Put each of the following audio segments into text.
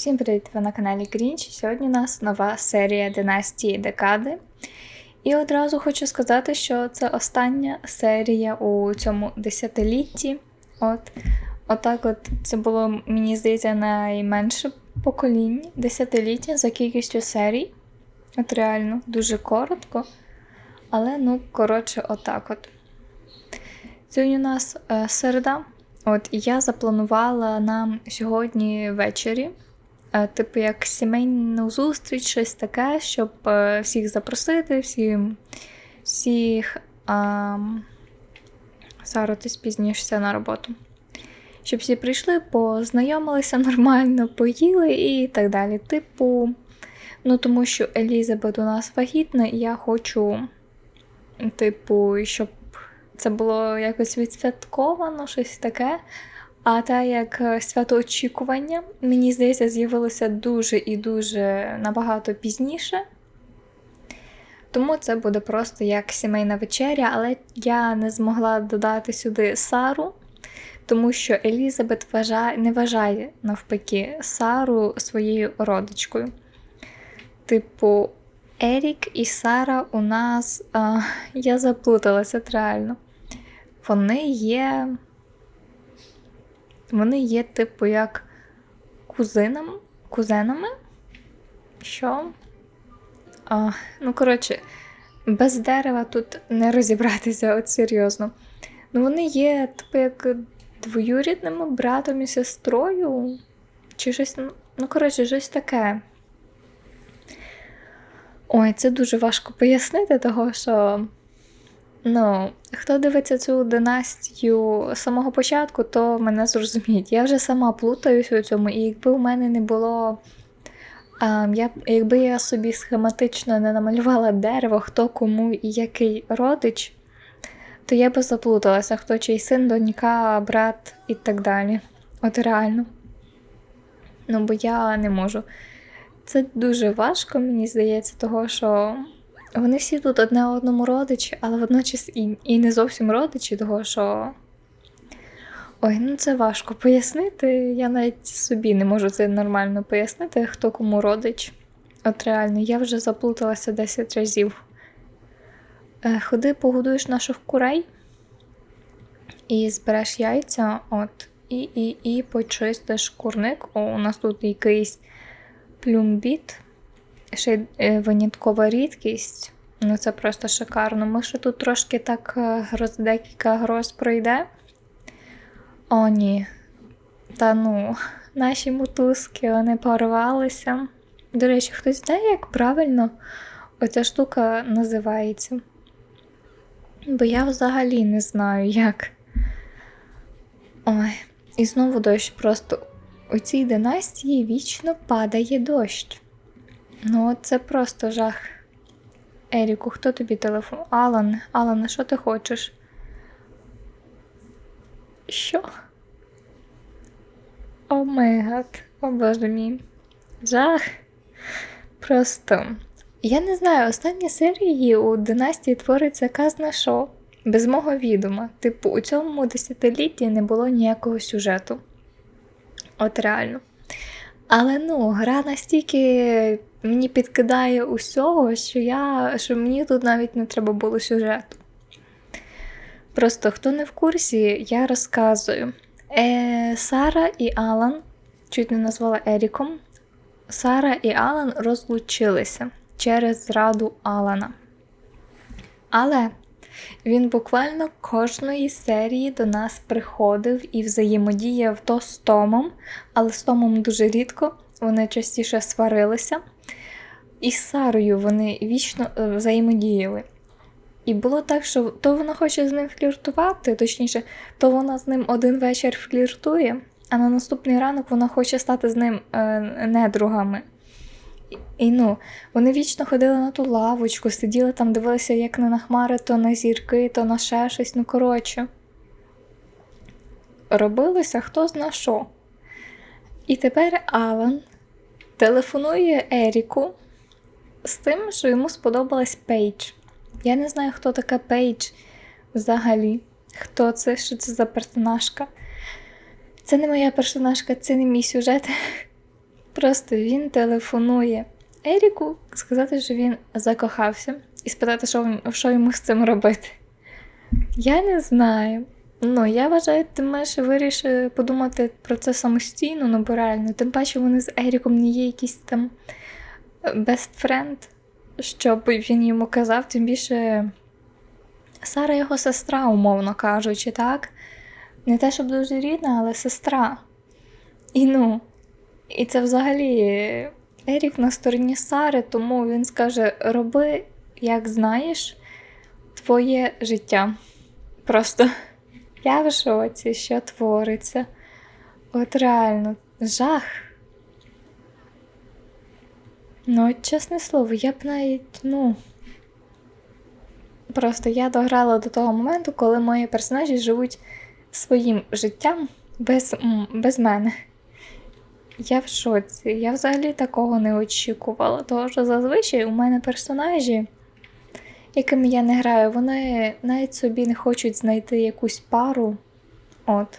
Всім привіт! Ви на каналі Грінч. Сьогодні у нас нова серія Династії Декади. І одразу хочу сказати, що це остання серія у цьому десятилітті. От, Отак от це було, мені здається, найменше покоління десятиліття за кількістю серій. От реально, дуже коротко. Але, ну, коротше, отак от. Сьогодні у нас е, середа. От і я запланувала нам сьогодні ввечері, типу, як сімейну зустріч, щось таке, щоб е, всіх запросити, всім, всіх. А... Саро, ти спізнішся на роботу. Щоб всі прийшли, познайомилися нормально, поїли і так далі. Типу, ну тому що Елізабет у нас вагітна, і я хочу, типу, щоб це було якось відсвятковано, щось таке. А те, як свято очікування, мені здається, з'явилося дуже і дуже набагато пізніше. Тому це буде просто як сімейна вечеря, але я не змогла додати сюди Сару, тому що Елізабет вважає, не вважає, навпаки, Сару своєю родичкою. Типу, Ерік і Сара у нас. А, я заплуталася реально вони є. Вони є, типу, як кузинами, кузенами. Що? А, Ну, коротше, без дерева тут не розібратися, от серйозно. Ну, вони є, типу, як двоюрідними братом і сестрою. Чи щось, ну, коротше, щось таке. Ой, це дуже важко пояснити, того що. Ну, хто дивиться цю династію з самого початку, то мене зрозуміють. Я вже сама плутаюсь у цьому, і якби у мене не було. А, я, Якби я собі схематично не намалювала дерево, хто кому і який родич, то я би заплуталася, хто чий син, донька, брат і так далі. От реально. Ну, бо я не можу. Це дуже важко, мені здається, того, що вони всі тут одне одному родичі, але водночас і і не зовсім родичі, того що. Ой, ну це важко пояснити. Я навіть собі не можу це нормально пояснити, хто кому родич. От реально, я вже заплуталася 10 разів. Е, ходи, погодуєш наших курей і збереш яйця, от, і і, і почистиш курник. О, у нас тут якийсь плюмбіт ще е, виняткова рідкість. Ну це просто шикарно. Ми ще тут трошки так е, гроз, декілька гроз пройде. О, ні. Та ну, наші мотузки вони порвалися. До речі, хтось знає, як правильно оця штука називається? Бо я взагалі не знаю, як. Ой, і знову дощ. Просто у цій династії вічно падає дощ. Ну, це просто жах. Еріку, хто тобі телефон? Алан, Алан, що ти хочеш? Що? О май о боже мій. Жах. Просто. Я не знаю, останні серії у династії твориться казна що. Без мого відома. Типу, у цьому десятилітті не було ніякого сюжету. От реально. Але ну, гра настільки мені підкидає усього, що я, що мені тут навіть не треба було сюжету. Просто хто не в курсі, я розказую. Е, Сара і Алан, чуть не назвала Еріком, Сара і Алан розлучилися через зраду Алана. Але він буквально кожної серії до нас приходив і взаємодіяв то з Томом, але з Томом дуже рідко, вони частіше сварилися. І з Сарою вони вічно е, взаємодіяли. І було так, що то вона хоче з ним фліртувати, точніше, то вона з ним один вечір фліртує, а на наступний ранок вона хоче стати з ним е, недругами. І ну, вони вічно ходили на ту лавочку, сиділи там, дивилися, як не на хмари, то на зірки, то на ще щось, ну коротше. Робилося хто зна що. І тепер Алан телефонує Еріку з тим, що йому сподобалась Пейдж. Я не знаю, хто така Пейдж взагалі. Хто це, що це за персонажка? Це не моя персонажка, це не мій сюжет. Просто він телефонує Еріку сказати, що він закохався, і спитати, що, що йому з цим робити. Я не знаю. Ну, я вважаю, ти маєш вирішити подумати про це самостійно, ну бо реально. Тим паче вони з Еріком не є якийсь там friend, щоб він йому казав, тим більше Сара його сестра, умовно кажучи, так? Не те, щоб дуже рідна, але сестра. І ну, і це взагалі Ерік на стороні Сари, тому він скаже: роби, як знаєш, твоє життя. Просто я в шоці, що твориться. От реально, жах. Ну, чесне слово, я б навіть, ну. Просто я дограла до того моменту, коли мої персонажі живуть своїм життям без, без мене. Я в шоці. Я взагалі такого не очікувала. Тому що зазвичай у мене персонажі, якими я не граю, вони навіть собі не хочуть знайти якусь пару. От.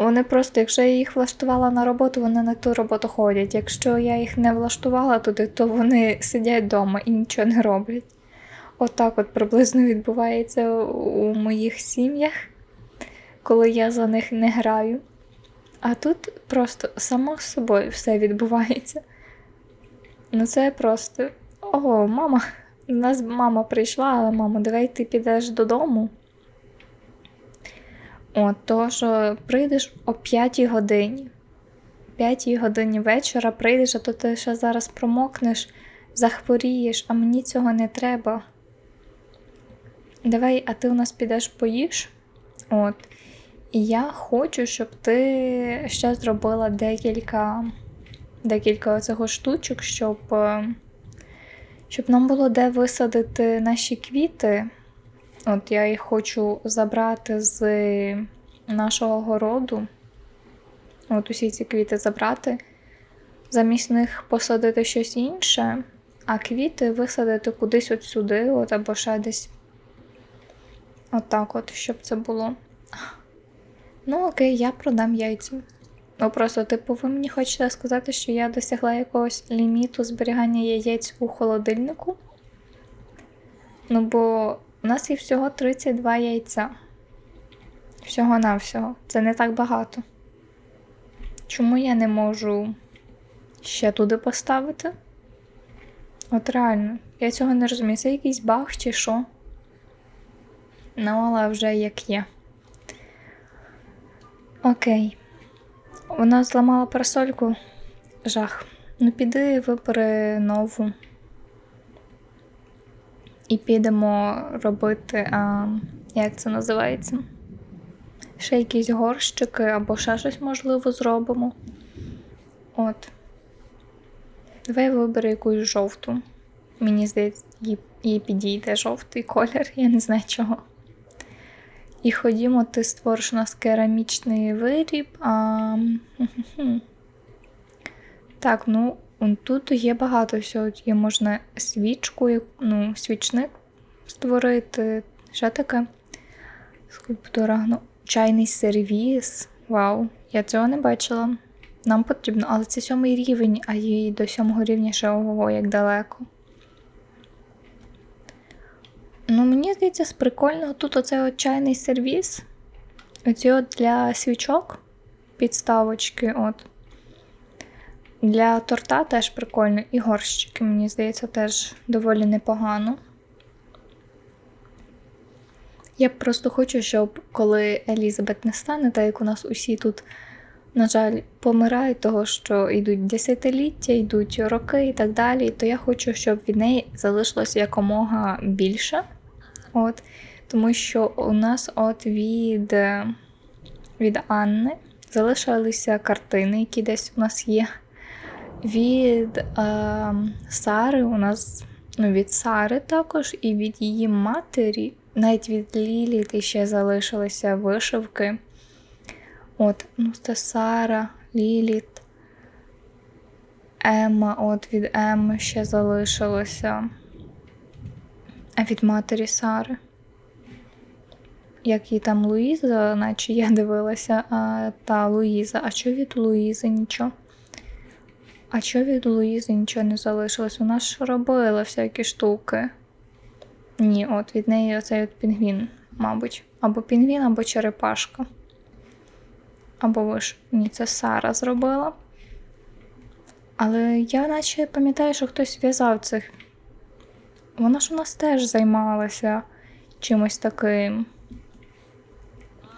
Вони просто, якщо я їх влаштувала на роботу, вони на ту роботу ходять. Якщо я їх не влаштувала туди, то вони сидять вдома і нічого не роблять. Отак от, приблизно відбувається у моїх сім'ях, коли я за них не граю. А тут просто само з собою все відбувається. Ну це просто. Ого, мама. У нас мама прийшла, але мамо, давай ти підеш додому. От, то, що прийдеш о 5 годині. 5 годині вечора прийдеш, а то ти ще зараз промокнеш, захворієш, а мені цього не треба. Давай, а ти у нас підеш поїш. От. І я хочу, щоб ти ще зробила декілька декілька цього штучок, щоб, е, щоб нам було де висадити наші квіти. От я їх хочу забрати з нашого городу. От усі ці квіти забрати, замість них посадити щось інше, а квіти висадити кудись от сюди, от або ще десь. Отак, от, щоб це було. Ну, окей, я продам яйця. Ну просто, типу, ви мені хочете сказати, що я досягла якогось ліміту зберігання яєць у холодильнику? Ну, бо у нас є всього 32 яйця. Всього-навсього. Це не так багато. Чому я не можу ще туди поставити? От реально, я цього не розумію. Це якийсь баг чи що? Ну, але вже як є. Окей. Вона зламала парасольку. Жах. Ну, піди вибери нову. І підемо робити, а, як це називається? Ще якісь горщики або ще щось можливо зробимо. От. Давай вибери якусь жовту. Мені здається, їй підійде жовтий колір, я не знаю чого. І ходімо, ти створиш у нас керамічний виріб. А... Так, ну тут є багато всього. Є можна свічку, ну, свічник створити. Ще таке. Скульптура. Ну, чайний сервіс. Вау, я цього не бачила. Нам потрібно, але це сьомий рівень, а їй до сьомого рівня ще ого, як далеко. Ну, мені здається, з прикольного тут оцей от чайний сервіс. Оці от для свічок підставочки. от. Для торта теж прикольно. І горщики, мені здається, теж доволі непогано. Я просто хочу, щоб коли Елізабет не стане, так як у нас усі тут, на жаль, помирають, того, що йдуть десятиліття, йдуть роки і так далі, то я хочу, щоб від неї залишилося якомога більше. От, Тому що у нас от від від Анни залишилися картини, які десь у нас є. Від е, Сари у нас ну, від Сари також, і від її матері, навіть від Лілі ще залишилися вишивки. От, ну, це Сара, Ліліт, Емма, от від Емми ще залишилося. А від матері Сари. Як її там Луїза, наче я дивилася, а та Луїза. А що від Луїзи нічого? А що від Луїзи нічого не залишилось? Вона ж робила всякі штуки. Ні, от від неї оцей от пінгвін, мабуть. Або пінгвін, або черепашка. Або ви ж ні, це Сара зробила. Але я наче пам'ятаю, що хтось в'язав цих. Вона ж у нас теж займалася чимось таким.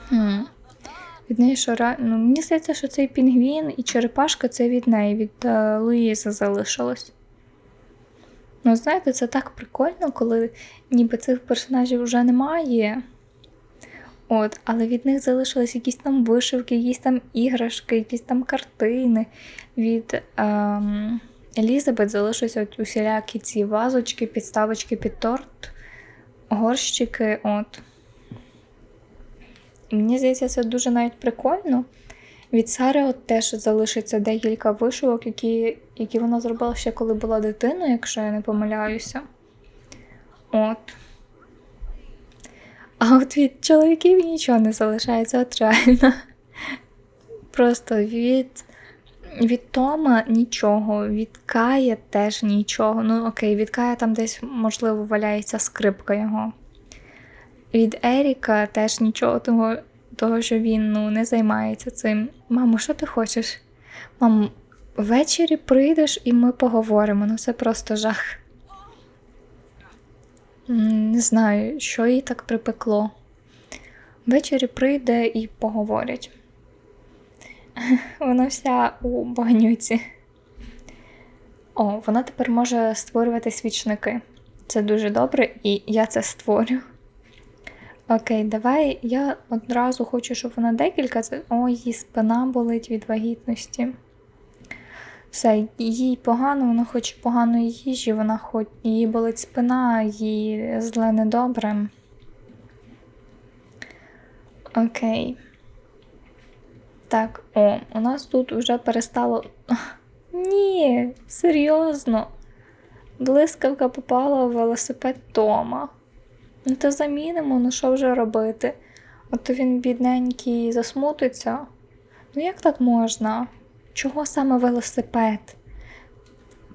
Хм. Від неї що ну, мені здається, що цей пінгвін і черепашка це від неї, від е, Луїзи залишилось. Ну, знаєте, це так прикольно, коли ніби цих персонажів вже немає. От, але від них залишились якісь там вишивки, якісь там іграшки, якісь там картини. Від ем, Елізабет залишилися от усілякі ці вазочки, підставочки під торт, горщики. От. Мені здається, це дуже навіть прикольно. Від Сари от теж залишиться декілька вишивок, які, які вона зробила ще коли була дитиною, якщо я не помиляюся. От. А от від чоловіків нічого не залишається, от реально. Просто від, від Тома нічого, від Кая теж нічого. Ну, окей, від Кая там десь, можливо, валяється скрипка його. Від Еріка теж нічого, того, того що він ну, не займається цим. Мамо, що ти хочеш? Мам, ввечері прийдеш і ми поговоримо. Ну це просто жах. Не знаю, що їй так припекло. Ввечері прийде і поговорять. Вона вся у багнюці. О, вона тепер може створювати свічники. Це дуже добре, і я це створю. Окей, давай. Я одразу хочу, щоб вона декілька. Ой, її спина болить від вагітності. Все, їй погано, вона хоче поганої їжі, вона хоч їй болить спина, їй зле недобре. Окей. Так, о, у нас тут вже перестало. Ні, серйозно. Блискавка попала в велосипед Тома. Ну, то замінимо, ну що вже робити? От він, бідненький, засмутиться. Ну як так можна? Чого саме велосипед?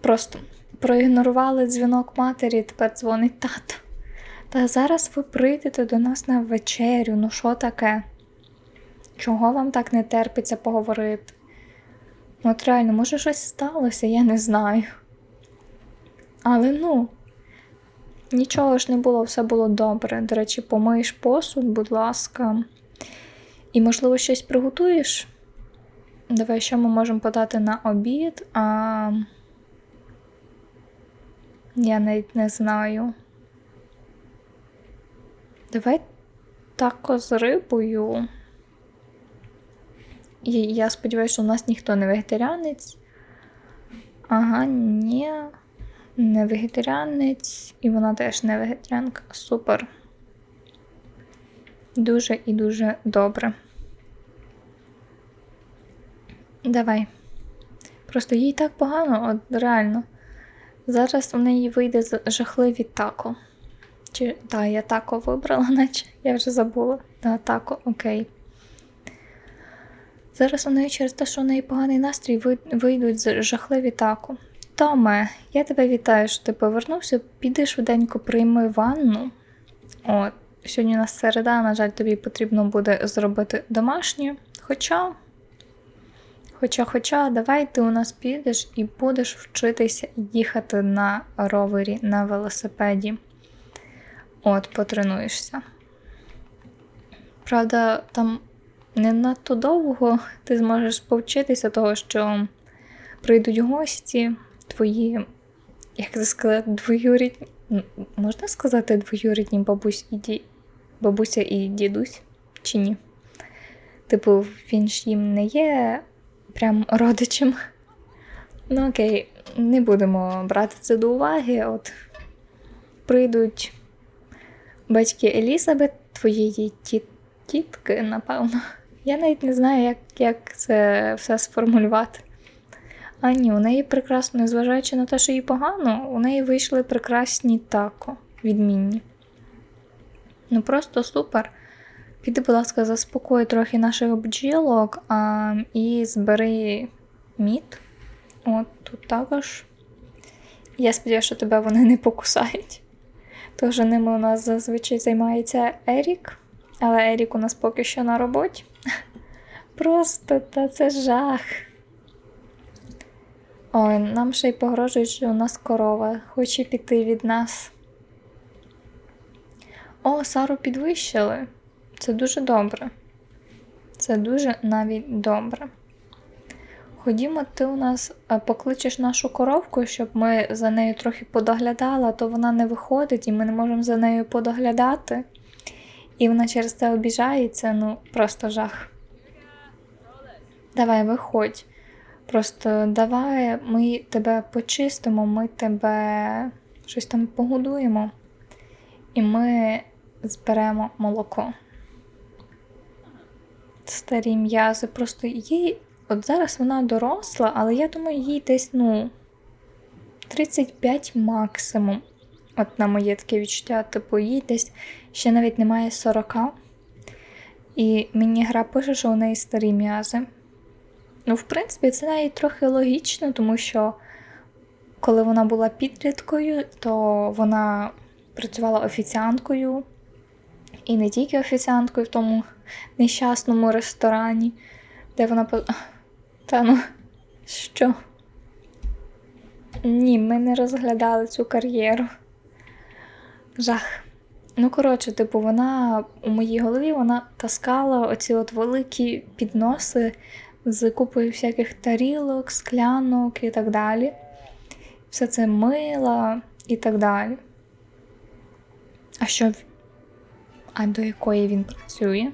Просто проігнорували дзвінок матері, тепер дзвонить тато. Та зараз ви прийдете до нас на вечерю, ну що таке? Чого вам так не терпиться поговорити? Ну, От реально, може щось сталося, я не знаю. Але ну, нічого ж не було, все було добре. До речі, помиєш посуд, будь ласка. І, можливо, щось приготуєш? Давай, що ми можемо подати на обід? А... Я навіть не знаю. Давай тако з рибою. Я сподіваюся, що у нас ніхто не вегетаріанець. Ага, ні, не вегетаріанець, і вона теж не вегетаріанка. Супер. Дуже і дуже добре. Давай. Просто їй так погано, от реально. Зараз у неї вийде жахливі тако. Чи так, я тако вибрала, наче я вже забула. Да, тако, окей. Зараз у неї через те, що у неї поганий настрій, вийдуть жахливі тако. Томе, я тебе вітаю, що ти повернувся. Піди швиденько прийми ванну. От, сьогодні у нас середа, на жаль, тобі потрібно буде зробити домашнє. Хоча. Хоча, хоча, давай ти у нас підеш і будеш вчитися їхати на ровері, на велосипеді. От, потренуєшся. Правда, там не надто довго ти зможеш повчитися того, що прийдуть гості, твої, як це сказати, двоюрідні. Можна сказати двоюрідні бабусь і ді... бабуся і дідусь? Чи ні? Типу, він ж їм не є прям родичем. Ну окей, не будемо брати це до уваги. От прийдуть батьки Елізабет, твоєї ті- тітки, напевно. Я навіть не знаю, як, як це все сформулювати. А ні, у неї прекрасно, незважаючи на те, що їй погано, у неї вийшли прекрасні тако, відмінні. Ну просто супер. Піди, будь ласка, заспокой трохи наших бджілок а, і збери мід. От, тут також. Я сподіваюся, що тебе вони не покусають. Тож ними у нас зазвичай займається Ерік, але Ерік у нас поки що на роботі. Просто та це жах. Ой, нам ще й погрожують, що у нас корова хоче піти від нас. О, Сару підвищили. Це дуже добре. Це дуже навіть добре. Ходімо, ти у нас е, покличеш нашу коровку, щоб ми за нею трохи подоглядали, а то вона не виходить і ми не можемо за нею подоглядати. І вона через це обіжається, ну просто жах. Давай, виходь. Просто давай ми тебе почистимо, ми тебе щось там погодуємо. І ми зберемо молоко. Старі м'язи. Просто їй. От зараз вона доросла, але я думаю, їй десь, ну, 35 максимум. От на моє таке відчуття, типу, їй десь ще навіть немає 40. І мені гра пише, що у неї старі м'язи. Ну, в принципі, це навіть трохи логічно, тому що коли вона була підліткою, то вона працювала офіціанткою. І не тільки офіціанткою в тому нещасному ресторані, де вона. Та ну, що? Ні, ми не розглядали цю кар'єру. Жах. Ну, коротше, типу, вона у моїй голові вона таскала оці от великі підноси з купою всяких тарілок, склянок і так далі. Все це мила і так далі. А що? А до якої він працює?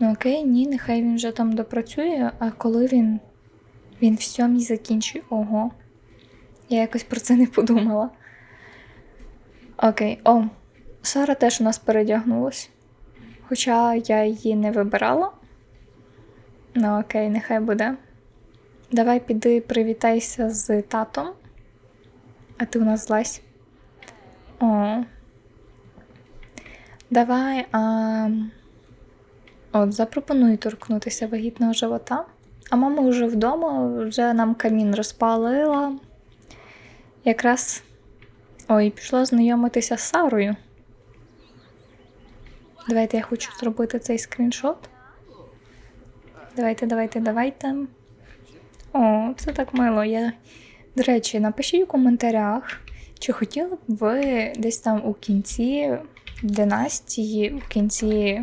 Ну окей, ні, нехай він вже там допрацює, а коли він. Він в сьомій закінчує. Ого. Я якось про це не подумала. Окей, о, Сара теж у нас передягнулась. Хоча я її не вибирала. Ну, окей, нехай буде. Давай піди привітайся з татом. А ти у нас злась. О. Давай. А... От, запропоную торкнутися вагітного живота. А мама вже вдома, вже нам камін розпалила. Якраз ой, пішла знайомитися з Сарою. Давайте я хочу зробити цей скріншот. Давайте, давайте, давайте. О, це так мило. Я... До речі, напишіть у коментарях, чи хотіли б ви десь там у кінці династії, у кінці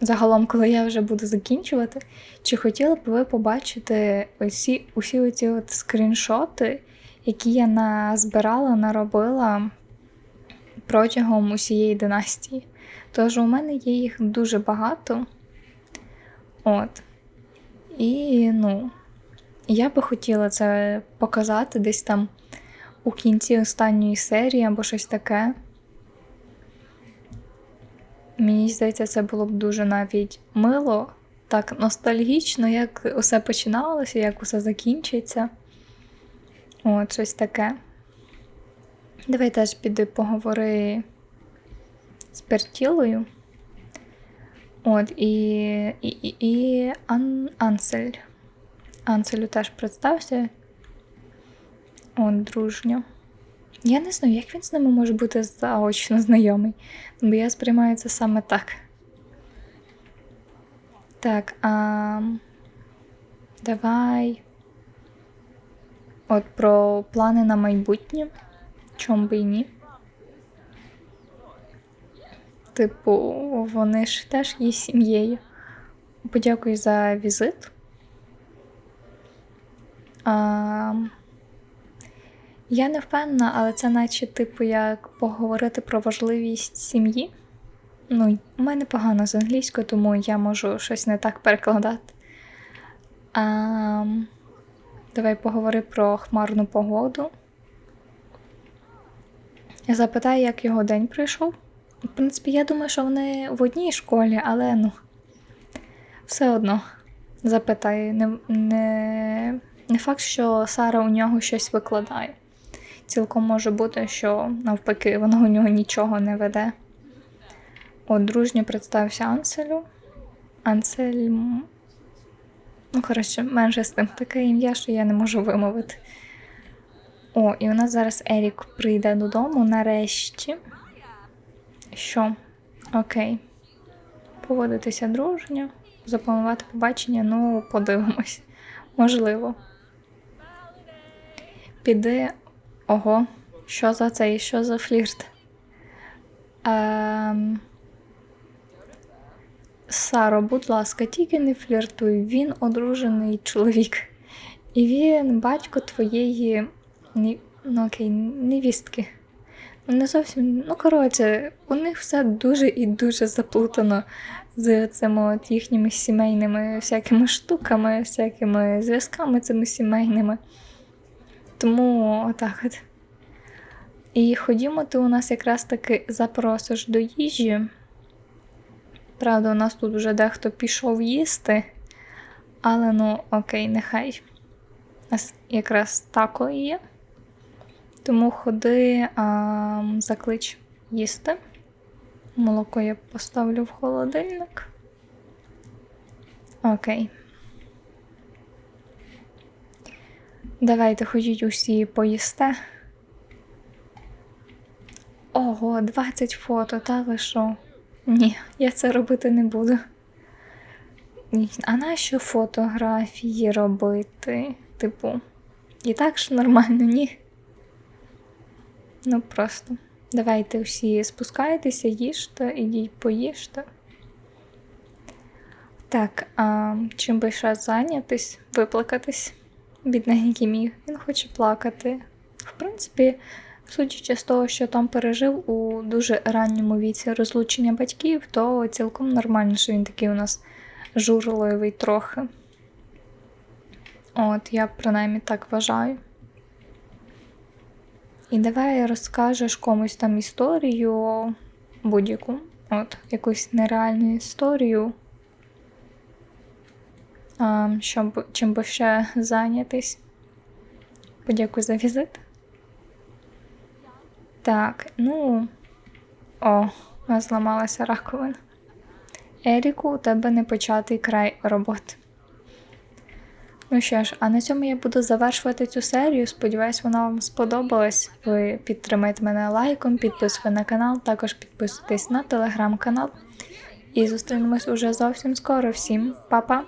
загалом, коли я вже буду закінчувати, чи хотіли б ви побачити усі, усі оці от скріншоти, які я назбирала, наробила протягом усієї династії. Тож у мене є їх дуже багато. От. І, ну, я би хотіла це показати десь там у кінці останньої серії або щось таке. Мені здається, це було б дуже навіть мило, так ностальгічно, як усе починалося, як усе закінчиться. От, щось таке. Давай теж піди поговори з Пертілою. От, і і, і, і Ан, Ансель. Анселю теж представся. От, дружньо. Я не знаю, як він з ними може бути заочно знайомий, бо я сприймаю це саме так. Так, а давай. От про плани на майбутнє. Чом би і ні. Типу, вони ж теж є сім'єю. Подякую за візит. А, Я не впевнена, але це наче, типу, як поговорити про важливість сім'ї. Ну, у мене погано з англійською, тому я можу щось не так перекладати. А, Давай поговори про хмарну погоду. Я запитаю, як його день пройшов. В принципі, я думаю, що вони в одній школі, але ну, все одно запитаю. Не, не, не факт, що Сара у нього щось викладає. Цілком може бути, що навпаки, вона у нього нічого не веде. От, дружньо представився Анселю. Ансель. Ну, коротше, менше з тим таке ім'я, що я не можу вимовити. О, і у нас зараз Ерік прийде додому нарешті. Що? Окей. Поводитися дружньо, запланувати побачення, ну, подивимось. Можливо. Піди. Ого, що за цей, що за флірт? Ем... Саро, будь ласка, тільки не фліртуй. Він одружений чоловік. І він батько твоєї ну, окей, невістки. Не зовсім. Ну, коротше, у них все дуже і дуже заплутано з цими от їхніми сімейними всякими штуками, всякими зв'язками цими сімейними. Тому отак от. І ходімо, ти у нас якраз таки запросиш до їжі. Правда, у нас тут вже дехто пішов їсти, але ну окей, нехай. У нас якраз тако є. Тому ходи, а, заклич їсти. Молоко я поставлю в холодильник. Окей. Давайте ходіть усі поїсте. Ого, 20 фото, та ви що? Ні, я це робити не буду. А нащо фотографії робити? Типу, і так ж нормально, ні? Ну просто. Давайте всі спускайтеся, їжте, ідіть поїжте. Так, а чим би ще зайнятись, виплакатись? Бідненький мій, він хоче плакати. В принципі, судячи з того, що там пережив у дуже ранньому віці розлучення батьків, то цілком нормально, що він такий у нас журливий трохи. От, я принаймні так вважаю. І давай розкажеш комусь там історію будь-яку, от, якусь нереальну історію, щоб чим би ще зайнятись. Подякую за візит. Так, ну. О, зламалася раковина. Еріку, у тебе не початий край роботи. Ну що ж, а на цьому я буду завершувати цю серію. Сподіваюсь, вона вам сподобалась. Ви підтримайте мене лайком, підписуйтесь на канал, також підписуйтесь на телеграм-канал. І зустрінемось уже зовсім скоро. Всім па-па!